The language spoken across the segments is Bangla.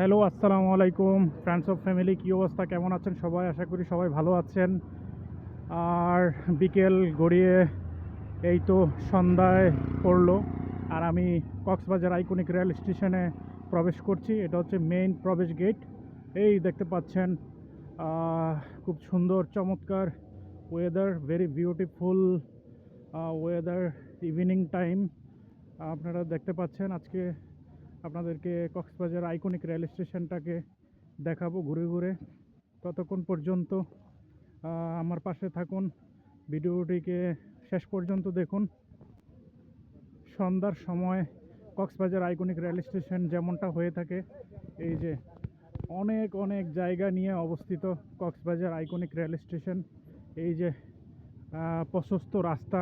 হ্যালো, আসসালামু আলাইকুম। ফ্রেন্ডস অফ ফ্যামিলি কী অবস্থা? কেমন আছেন সবাই? আশা করি সবাই ভালো আছেন। আর বিকেল গড়িয়ে এই তো সন্ধ্যায় পড়ল। আর আমি কক্সবাজার আইকনিক রেল স্টেশনে প্রবেশ করছি। এটা হচ্ছে মেইন প্রবেশ গেট এই দেখতে পাচ্ছেন খুব সুন্দর, চমৎকার weather very beautiful weather evening time আপনারা দেখতে পাচ্ছেন, আজকে আপনাদেরকে কক্সবাজার আইকনিক রেল স্টেশনটাকে দেখাবো ঘুরে ঘুরে। ততক্ষণ পর্যন্ত আমার পাশে থাকুন। ভিডিওটিকে শেষ পর্যন্ত দেখুন। সন্ধ্যার সময় কক্সবাজার আইকনিক রেল স্টেশন যেমনটা হয়ে থাকে, এই যে অনেক অনেক জায়গা নিয়ে অবস্থিত কক্সবাজার আইকনিক রেল স্টেশন এই যে প্রশস্ত রাস্তা,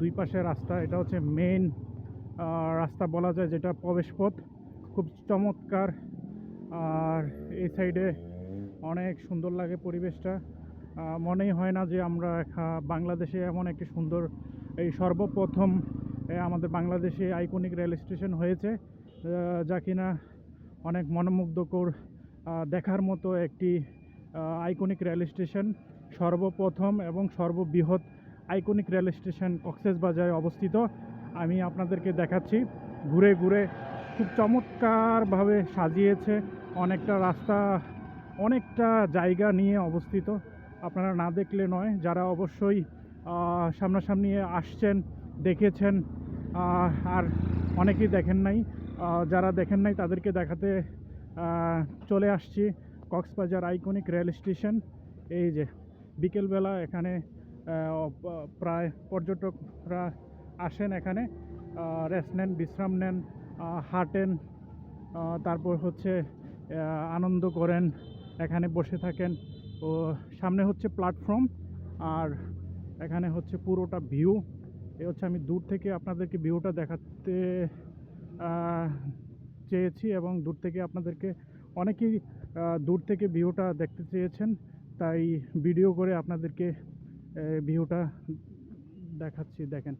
দুই পাশে রাস্তা, এটা হচ্ছে মেইন রাস্তা বলা যায় যেটা প্রবেশপথ। খুব চমৎকার। আর এই সাইডে অনেক সুন্দর লাগে পরিবেশটা। মনেই হয় না যে আমরা বাংলাদেশে এমন একটি সুন্দর, এই সর্বপ্রথম আমাদের বাংলাদেশে আইকনিক রেল স্টেশন হয়েছে যা কিনা অনেক মনোমুগ্ধকর দেখার মতো একটি আইকনিক রেল স্টেশন সর্বপ্রথম এবং সর্ববৃহৎ আইকনিক রেল স্টেশন কক্সেস বাজারে অবস্থিত। আমি আপনাদেরকে দেখাচ্ছি। ঘুরে ঘুরে খুব চমৎকারভাবে সাজিয়েছে। অনেকটা রাস্তা, অনেকটা জায়গা নিয়ে অবস্থিত। আপনারা না দেখলে নয়, যারা অবশ্যই সামনাসামনি আসছেন, দেখেছেন আর অনেকেই দেখেন নাই যারা দেখেন নাই তাদেরকে দেখাতে চলে আসছি। Cox's Bazar iconic rail station. এই যে, বিকেলবেলা এখানে প্রায় পর্যটকরা আসেন এখানে রেস্ট নেন, বিশ্রাম নেন হাঁটেন তারপর হচ্ছে আনন্দ করেন, এখানে বসে থাকেন। ও, সামনে হচ্ছে প্ল্যাটফর্ম আর এখানে হচ্ছে পুরোটা ভিউ এ হচ্ছে আমি দূর থেকে আপনাদেরকে ভিউটা দেখাতে চেয়েছি এবং দূর থেকে আপনাদেরকে অনেকেই দূর থেকে ভিউটা দেখতে চেয়েছেন। তাই ভিডিও করে আপনাদেরকে ভিউটা দেখাচ্ছি, দেখেন।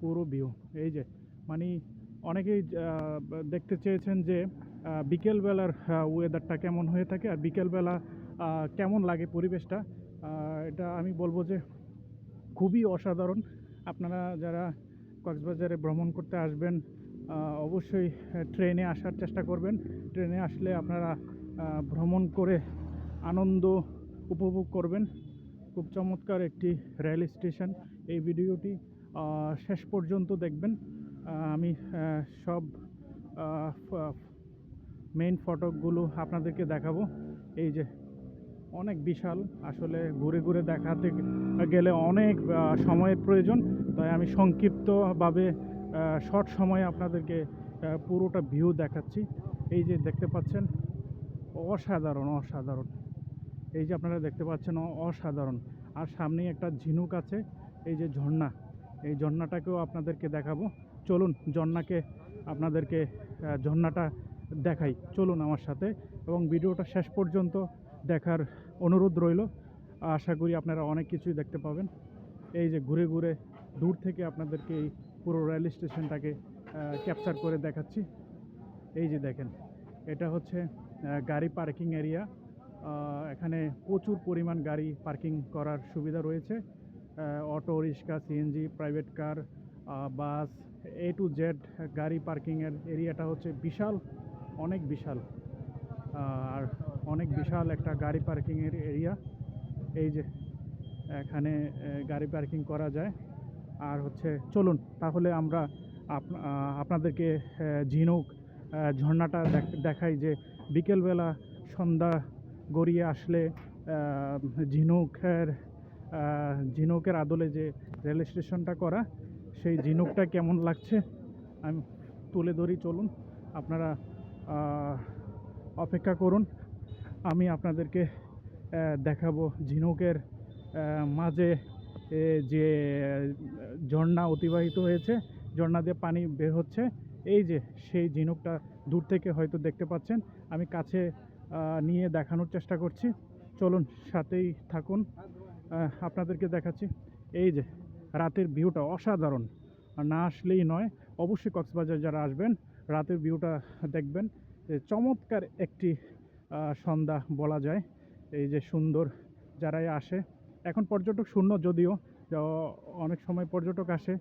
পুরো ভিউ এই যে মানে অনেকেই দেখতে চেয়েছেন যে বিকেলবেলার ওয়েদারটা কেমন হয়ে থাকে আর বিকেলবেলা কেমন লাগে পরিবেশটা? এটা আমি বলব যে, খুবই অসাধারণ। আপনারা যারা কক্সবাজারে ভ্রমণ করতে আসবেন অবশ্যই ট্রেনে আসার চেষ্টা করবেন। ট্রেনে আসলে আপনারা ভ্রমণ করে আনন্দ উপভোগ করবেন। খুব চমৎকার একটি রেল স্টেশন। এই ভিডিওটি শেষ পর্যন্ত দেখবেন আমি সব মেইন ফটকগুলো আপনাদেরকে দেখাবো। এই যে, অনেক বিশাল, আসলে ঘুরে ঘুরে দেখাতে গেলে অনেক সময়ের প্রয়োজন। তাই আমি সংক্ষিপ্তভাবে শর্ট সময়ে আপনাদেরকে পুরোটা ভিউ দেখাচ্ছি। এই যে দেখতে পাচ্ছেন, অসাধারণ অসাধারণ। এই যে আপনারা দেখতে পাচ্ছেন অসাধারণ। আর সামনেই একটা ঝিনুক আছে, এই যে ঝর্ণা। এই ঝর্ণাটাকেও আপনাদেরকে দেখাবো। চলুন ঝর্ণাকে, আপনাদেরকে ঝর্ণাটা দেখাই। চলুন আমার সাথে। এবং ভিডিওটা শেষ পর্যন্ত দেখার অনুরোধ রইল। আশা করি আপনারা অনেক কিছুই দেখতে পাবেন। এই যে ঘুরে ঘুরে দূর থেকে আপনাদেরকে এই পুরো রেল স্টেশনটাকে ক্যাপচার করে দেখাচ্ছি। এই যে দেখেন, এটা হচ্ছে গাড়ি পার্কিং এরিয়া। এখানে প্রচুর পরিমাণ গাড়ি পার্কিং করার সুবিধা রয়েছে। Auto, rickshaw CNG private car bus A to Z গাড়ি পার্কিংয়ের এরিয়াটা হচ্ছে বিশাল, অনেক বিশাল। আর অনেক বিশাল একটা গাড়ি পার্কিংয়ের এরিয়া এই যে, এখানে গাড়ি পার্কিং করা যায়। আর হচ্ছে, চলুন, তাহলে আমরা আপনাদেরকে ঝিনুক ঝর্ণাটা দেখ- দেখাই যে বিকেলবেলা সন্ধ্যা গড়িয়ে আসলে ঝিনুকের ঝিনুকের আদলে যে রেল স্টেশনটা করা, সেই ঝিনুকটা কেমন লাগছে? আমি তুলে ধরি, চলুন, আপনারা অপেক্ষা করুন। আমি আপনাদেরকে দেখাবো ঝিনুকের মাঝে যে, ঝর্ণা অতিবাহিত হয়েছে, ঝর্ণা দিয়ে পানি বের হচ্ছে। এই যে, সেই ঝিনুকটা দূর থেকে হয়তো দেখতে পাচ্ছেন। আমি কাছে নিয়ে দেখানোর চেষ্টা করছি। চলুন, সাথেই থাকুন। আপনাদেরকে দেখাচ্ছি। এই যে, রাতের ভিউটা অসাধারণ। না আসলেই নয়, অবশ্যই কক্সবাজার যারা আসবেন, রাতের ভিউটা দেখবেন। চমৎকার একটি সন্ধ্যা বলা যায়। এই যে সুন্দর যারাই আসে, এখন পর্যটক শূন্য যদিও অনেক সময় পর্যটক আসে,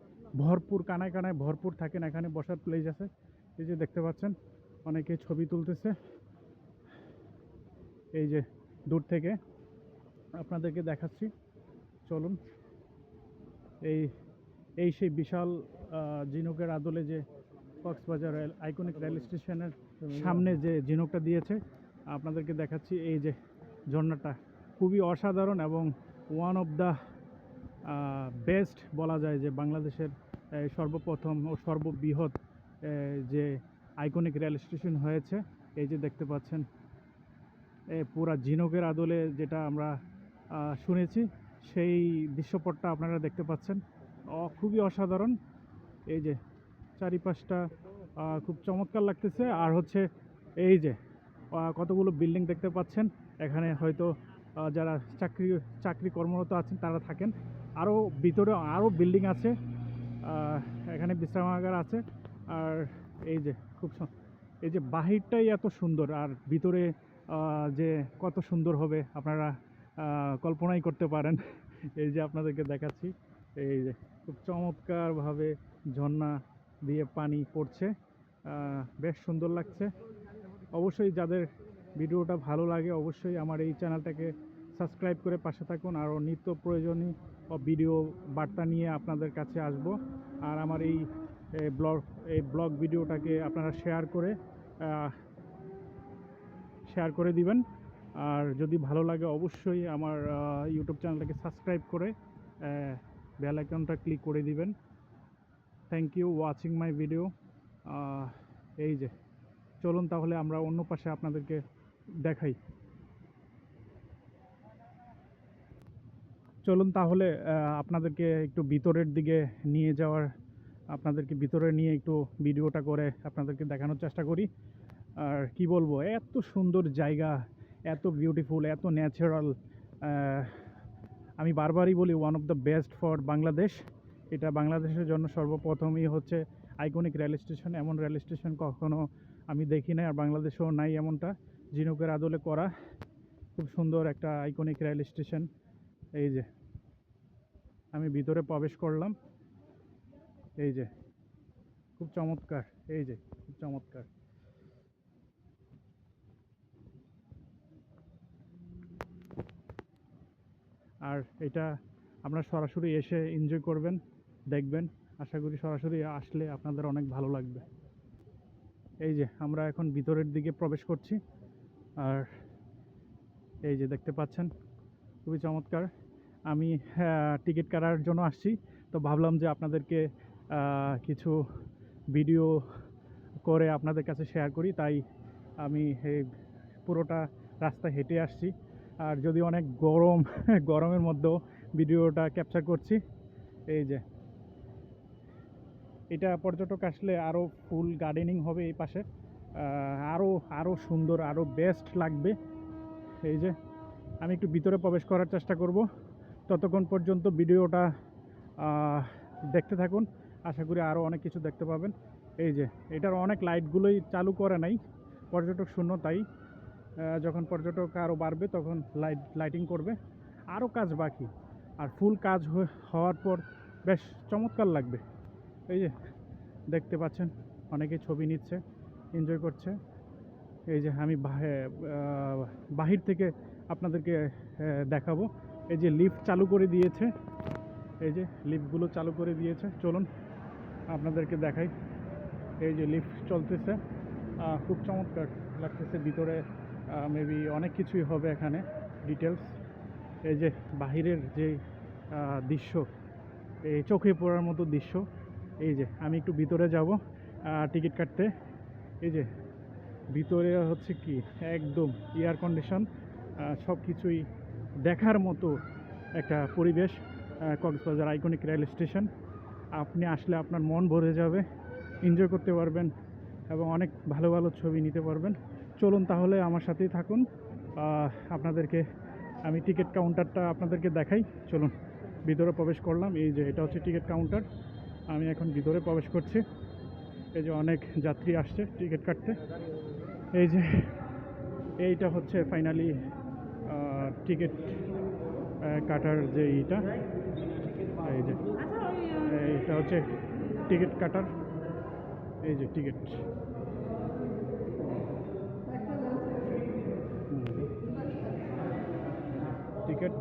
ভরপুর কানায় কানায় ভরপুর থাকেন, এখানে বসার প্লেস আছে। এই যে দেখতে পাচ্ছেন অনেকে ছবি তুলতেছে। এই যে, দূর থেকে আপনাদেরকে দেখাচ্ছি। চলুন। এই এই সেই বিশাল ঝিনুকের আদলে যে কক্সবাজার আইকনিক রেল স্টেশনের সামনে যে ঝিনুকটা দিয়েছে, আপনাদেরকে দেখাচ্ছি এই যে ঝর্ণাটা। খুবই অসাধারণ এবং ওয়ান অফ দ্য বেস্ট বলা যায় যে বাংলাদেশের সর্বপ্রথম ও সর্ববৃহৎ যে আইকনিক রেল স্টেশন হয়েছে। এই যে দেখতে পাচ্ছেন পুরা ঝিনুকের আদলে যেটা আমরা শুনেছি। সেই দৃশ্যপটটা আপনারা দেখতে পাচ্ছেন। খুবই অসাধারণ। এই যে চারিপাশটা খুব চমৎকার লাগতেছে। আর হচ্ছে এই যে কতগুলো বিল্ডিং দেখতে পাচ্ছেন। এখানে হয়তো যারা চাকরি চাকরি কর্মরত আছেন, তারা থাকেন। আরও ভিতরে আরও বিল্ডিং আছে। এখানে বিশ্রামাগার আছে। আর এই যে, খুব এই যে বাহিরটাই এত সুন্দর। আর ভিতরে যে কত সুন্দর হবে, আপনারা কল্পনাই করতে পারেন। এই যে আপনাদেরকে দেখাচ্ছি, এই যে খুব চমৎকারভাবে ঝর্ণা দিয়ে পানি পড়ছে। বেশ সুন্দর লাগছে। অবশ্যই যাদের ভিডিওটা ভালো লাগে, অবশ্যই আমার এই চ্যানেলটাকে সাবস্ক্রাইব করে পাশে থাকুন। আরও নিত্য প্রয়োজনীয় ভিডিও বার্তা নিয়ে আপনাদের কাছে আসব। আর আমার এই ব্লগ এই ব্লগ ভিডিওটাকে আপনারা শেয়ার করে শেয়ার করে দিবেন। আর যদি ভালো লাগে অবশ্যই আমার ইউটিউব চ্যানেলটাকে সাবস্ক্রাইব করে বেল আইকনটা ক্লিক করে দিবেন। Thank you watching my video এই যে, চলুন তাহলে আমরা অন্য পাশে আপনাদেরকে দেখাই। চলুন তাহলে আপনাদেরকে একটু ভিতরের দিকে নিয়ে যাওয়ার, আপনাদেরকে ভিতরে নিয়ে একটু ভিডিওটা করে আপনাদেরকে দেখানোর চেষ্টা করি। আর কি বলব, এত সুন্দর জায়গা এত বিউটিফুল এত ন্যাচারাল আমি বারবারই বলি one of the best for Bangladesh. এটা বাংলাদেশের জন্য সর্বপ্রথমই হচ্ছে আইকনিক রেল স্টেশন এমন রেল স্টেশন কখনও আমি দেখি নাই আর বাংলাদেশেও নাই এমনটা। ঝিনুকের আদলে করা খুব সুন্দর একটা আইকনিক রেল স্টেশন এই যে, আমি ভিতরে প্রবেশ করলাম। এই যে, খুব চমৎকার। এই যে, খুব চমৎকার। আর এটা আপনারা সরাসরি এসে এনজয় করবেন, দেখবেন। আশা করি সরাসরি আসলে আপনাদের অনেক ভালো লাগবে। এই যে, আমরা এখন ভিতরের দিকে প্রবেশ করছি। আর এই যে, দেখতে পাচ্ছেন? খুবই চমৎকার। আমি টিকিট কাটার জন্য আসছি। তো ভাবলাম যে আপনাদেরকে কিছু ভিডিও করে আপনাদের কাছে শেয়ার করি। তাই আমি পুরোটা রাস্তা হেঁটে আসছি। আর যদি অনেক গরম, গরমের মধ্যেও ভিডিওটা ক্যাপচার করছি, এই যে। এটা পর্যটক আসলে আরও ফুল গার্ডেনিং হবে এই পাশে। আরও আরও সুন্দর আরও বেস্ট লাগবে। এই যে, আমি একটু ভিতরে প্রবেশ করার চেষ্টা করব। ততক্ষণ পর্যন্ত ভিডিওটা দেখতে থাকুন। আশা করি আরও অনেক কিছু দেখতে পাবেন। এই যে, এটার অনেক লাইটগুলোই চালু করে নাই। পর্যটক শূন্য তাই। যখন পর্যটক আরও বাড়বে, তখন লাইট লাইটিং করবে। আরও কাজ বাকি। আর ফুল কাজ হওয়ার পর বেশ চমৎকার লাগবে। এই যে, দেখতে পাচ্ছেন, অনেকে ছবি নিচ্ছে এনজয় করছে। এই যে, আমি বাহে- বাহির থেকে আপনাদেরকে দেখাবো। এই যে লিফট চালু করে দিয়েছে। এই যে লিফটগুলো চালু করে দিয়েছে। চলুন, আপনাদেরকে দেখাই। এই যে লিফট চলতেছে। খুব চমৎকার লাগতেছে। ভিতরে মেবি অনেক কিছুই হবে এখানে ডিটেলস এই যে বাহিরের যে দৃশ্য, এই চোখে পড়ার মতো দৃশ্য, এই যে আমি একটু ভিতরে যাব টিকিট কাটতে। এই যে ভিতরে হচ্ছে কি, একদম এয়ার কন্ডিশন সব কিছুই দেখার মতো একটা পরিবেশ কক্সবাজার আইকনিক রেল স্টেশন আপনি আসলে আপনার মন ভরে যাবে এনজয় করতে পারবেন এবং অনেক ভালো ভালো ছবি নিতে পারবেন। চলুন তাহলে আমার সাথেই থাকুন। আপনাদেরকে আমি টিকিট কাউন্টারটা আপনাদেরকে দেখাই। চলুন, ভিতরে প্রবেশ করলাম। এই যে, এটা হচ্ছে টিকিট কাউন্টার আমি এখন ভিতরে প্রবেশ করছি। এই যে অনেক যাত্রী আসছে টিকিট কাটতে। এই যে, এইটা হচ্ছে ফাইনালি টিকিট কাটার যে এইটা এই যে, এইটা হচ্ছে টিকিট কাটার। এই যে ticket ticket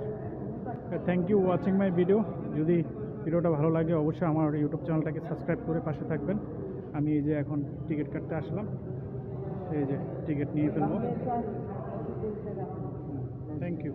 thank you watching my video যদি ভিডিওটা ভালো লাগে, অবশ্যই আমার ইউটিউব চ্যানেলটাকে সাবস্ক্রাইব করে পাশে থাকবেন। আমি এই যে এখন টিকিট কাটতে আসলাম। এই যে টিকিট নিয়ে ফেলব। Thank you